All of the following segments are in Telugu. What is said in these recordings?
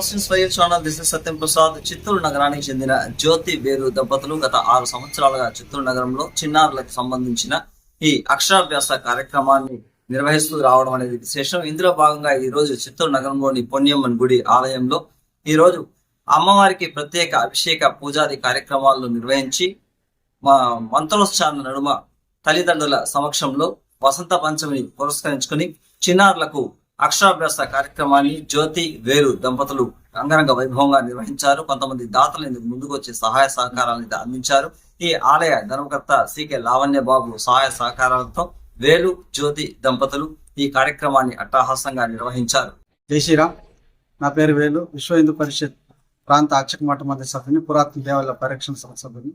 Swayam channel this Satyam Prasad. Chittoor నగరానికి చెందిన జ్యోతి వేరు దంపతులు గత ఆరు సంవత్సరాలుగా చిత్తూరు నగరంలో చిన్నారులకు సంబంధించిన ఈ అక్షరాభ్యాస కార్యక్రమాన్ని నిర్వహిస్తూ రావడం అనేది విశేషం. ఇందులో భాగంగా ఈ రోజు చిత్తూరు నగరంలోని పొన్యమ్మన్ గుడి ఆలయంలో ఈ రోజు అమ్మవారికి ప్రత్యేక అభిషేక పూజాది కార్యక్రమాలను నిర్వహించి మా మంత్రోచ్చారణ నడుమ తల్లిదండ్రుల సమక్షంలో వసంత పంచమిని పురస్కరించుకుని చిన్నారులకు అక్షరాభ్యాస కార్యక్రమాన్ని జ్యోతి వేరు దంపతులు అంగరంగ వైభవంగా నిర్వహించారు. కొంతమంది దాతలు ఇందుకు ముందుకు వచ్చి సహాయ సహకారాలను అందించారు. ఈ ఆలయ ధర్మకర్త సికే లావణ్య బాబు సహాయ సహకారాలతో వేలు జ్యోతి దంపతులు ఈ కార్యక్రమాన్ని అట్టహాసంగా నిర్వహించారు. జై శ్రీరామ్. నా పేరు వేలు. విశ్వ హిందూ పరిషత్ ప్రాంత అక్షక మఠ మధ్య సభ్యుని పురాతన దేవాలయ పరిరక్షణ సభ సభ్యుని.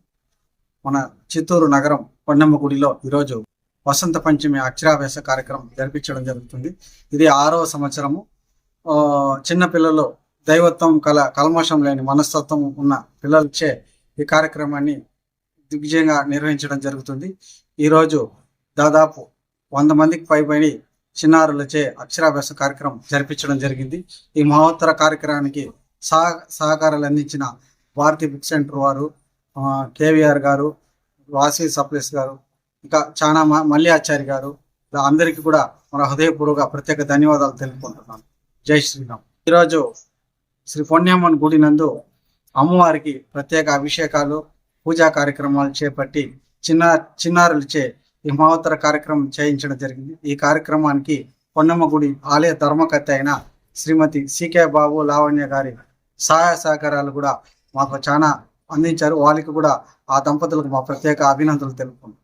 మన చిత్తూరు నగరం కొండమ్మ గుడిలో ఈరోజు వసంత పంచమి అక్షరాభ్యాస కార్యక్రమం జరిపించడం జరుగుతుంది. ఇది ఆరవ సంవత్సరము. చిన్నపిల్లలు దైవత్వం కల కల్మషం లేని మనస్తత్వం ఉన్న పిల్లలచే ఈ కార్యక్రమాన్ని దిగ్విజయంగా నిర్వహించడం జరుగుతుంది. ఈరోజు దాదాపు వంద మందికి పైబడి చిన్నారులచే అక్షరాభ్యాస కార్యక్రమం జరిపించడం జరిగింది. ఈ మహోత్తర కార్యక్రమానికి సహ సహకారాలు అందించిన భారతీ బుక్ సెంటర్ వారు కేవీఆర్ గారు వాసి సప్లెస్ గారు ఇంకా చాలా మ- ఆచార్య గారు ఇలా అందరికీ కూడా మన హృదయపూర్వక ప్రత్యేక ధన్యవాదాలు తెలుపుకుంటున్నాను. జై శ్రీరామ్. ఈరోజు శ్రీ పొన్యమ్మన్ గుడి నందు అమ్మవారికి ప్రత్యేక అభిషేకాలు పూజా కార్యక్రమాలు చేపట్టి చిన్న చిన్నారులచే ఈ మహోత్తర కార్యక్రమం చేయించడం జరిగింది. ఈ కార్యక్రమానికి పొన్నమ్మ గుడి ఆలయ ధర్మకర్త అయిన శ్రీమతి సికే బాబు లావణ్య గారి సహాయ సహకారాలు కూడా మాకు చాలా అందించారు. వాళ్ళకి కూడా ఆ దంపతులకు మా ప్రత్యేక అభినందనలు తెలుపుకుంటాం